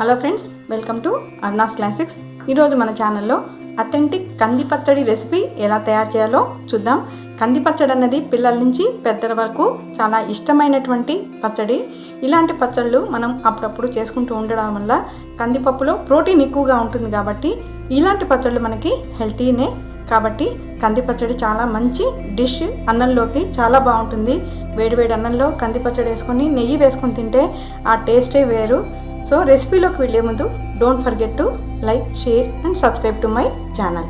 Hello friends welcome to Arna's classics. ఈరోజు మన ఛానల్లో అథెంటిక్ కంది పచ్చడి రెసిపీ ఎలా తయారు చేయాలో చూద్దాం. కంది పచ్చడి అన్నది పిల్లల నుంచి పెద్దల వరకు చాలా ఇష్టమైనటువంటి పచ్చడి. ఇలాంటి పచ్చళ్ళు మనం అప్పుడప్పుడు చేసుకుంటూ ఉండడం వల్ల కందిపప్పులో ప్రోటీన్ ఎక్కువగా ఉంటుంది కాబట్టి ఇలాంటి పచ్చళ్ళు మనకి హెల్తీనే. కాబట్టి కంది పచ్చడి చాలా మంచి డిష్. అన్నంలోకి చాలా బాగుంటుంది. వేడివేడి అన్నంలో కంది పచ్చడి వేసుకొని నెయ్యి వేసుకొని తింటే ఆ టేస్టే వేరు. సో రెసిపీలోకి వెళ్ళే ముందు don't forget to like share and subscribe to my channel.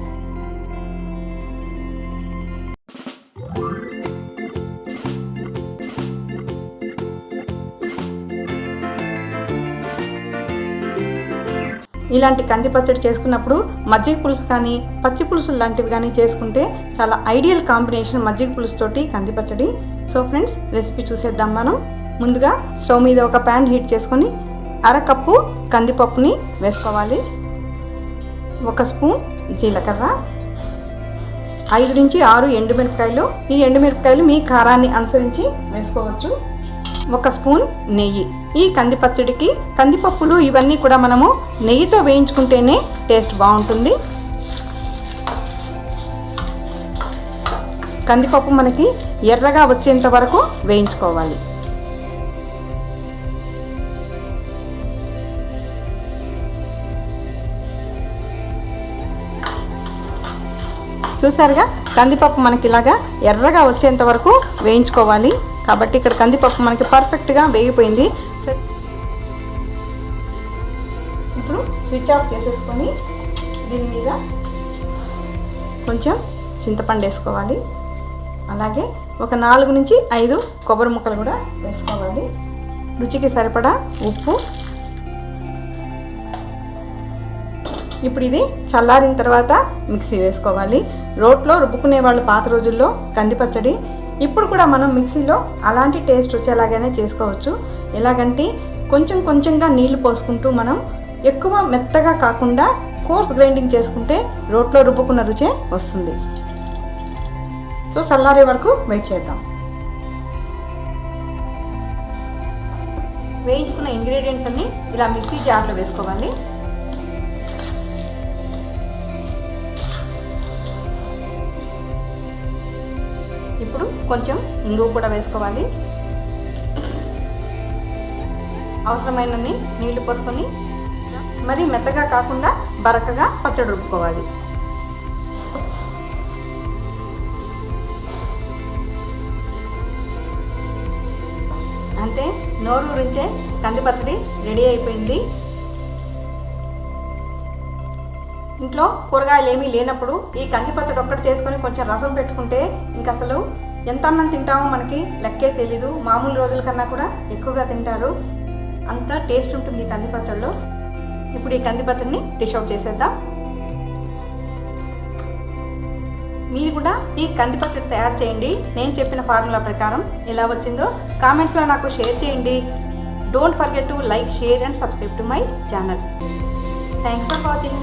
ఇలాంటి కంది పచ్చడి చేసుకున్నప్పుడు మజ్జిగ పులుసు కానీ పచ్చి పులుసులు లాంటివి కానీ చేసుకుంటే చాలా ఐడియల్ కాంబినేషన్ మజ్జిగ పులుసు తోటి కంది పచ్చడి. సో ఫ్రెండ్స్ రెసిపీ చూసేద్దాం మనం. ముందుగా స్టవ్ మీద ఒక ప్యాన్ హీట్ చేసుకొని అరకప్పు కందిపప్పుని వేసుకోవాలి. ఒక స్పూన్ జీలకర్ర. ఐదు నుంచి ఆరు ఎండుమిరపకాయలు. ఈ ఎండుమిరపకాయలు మీ కారాన్ని అనుసరించి వేసుకోవచ్చు. ఒక స్పూన్ నెయ్యి. ఈ కంది పచ్చడికి కందిపప్పులు ఇవన్నీ కూడా మనము నెయ్యితో వేయించుకుంటేనే టేస్ట్ బాగుంటుంది. కందిపప్పు మనకి ఎర్రగా వచ్చేంత వరకు వేయించుకోవాలి. చూసారుగా కందిపప్పు మనకి ఇలాగా ఎర్రగా వచ్చేంత వరకు వేయించుకోవాలి. కాబట్టి ఇక్కడ కందిపప్పు మనకి పర్ఫెక్ట్గా వేగిపోయింది. ఇప్పుడు స్విచ్ ఆఫ్ చేసేసుకొని దీని మీద కొంచెం చింతపండు వేసుకోవాలి. అలాగే ఒక నాలుగు నుంచి ఐదు కొబ్బరి ముక్కలు కూడా వేసుకోవాలి. రుచికి సరిపడా ఉప్పు ఇప్పుడు ఇది చల్లారిన తర్వాత మిక్సీ వేసుకోవాలి. రోట్లో రుబ్బుకునే వాళ్ళు పాత రోజుల్లో కందిపచ్చడి ఇప్పుడు కూడా మనం మిక్సీలో అలాంటి టేస్ట్ వచ్చేలాగానే చేసుకోవచ్చు. ఎలాగంటే కొంచెం కొంచెంగా నీళ్ళు పోసుకుంటూ మనం ఎక్కువ మెత్తగా కాకుండా కోర్స్ గ్రైండింగ్ చేసుకుంటే రోట్లో రుబ్బుకున్న రుచే వస్తుంది. సో చల్లారే వరకు వెయిట్ చేద్దాం. వేయించుకున్న ఇంగ్రీడియంట్స్ అన్ని ఇలా మిక్సీ జార్లో వేసుకోవాలి. ఇప్పుడు కొంచెం ఇంగువ కూడా వేసుకోవాలి. అవసరమైనన్ని నీళ్ళు పోసుకొని మరి మెత్తగా కాకుండా బరకగా పచ్చడి రుబ్బుకోవాలి. అంతే నోరు గురించే కంది పచ్చడి రెడీ అయిపోయింది. ఇంట్లో కూరగాయలు ఏమీ లేనప్పుడు ఈ కంది పచ్చడి ఒక్కటి చేసుకొని కొంచెం రసం పెట్టుకుంటే ఇంక అసలు ఎంత అన్నం తింటామో మనకి లెక్కే తెలీదు. మామూలు రోజుల కన్నా కూడా ఎక్కువగా తింటారు. అంత టేస్ట్ ఉంటుంది ఈ కంది పచ్చడిలో ఇప్పుడు ఈ కంది పచ్చడిని డిష్ అవుట్ చేసేద్దాం. మీరు కూడా ఈ కంది పచ్చడి తయారు చేయండి. నేను చెప్పిన ఫార్ములా ప్రకారం ఎలా వచ్చిందో కామెంట్స్లో నాకు షేర్ చేయండి. Don't forget to like share and subscribe to my channel thanks for watching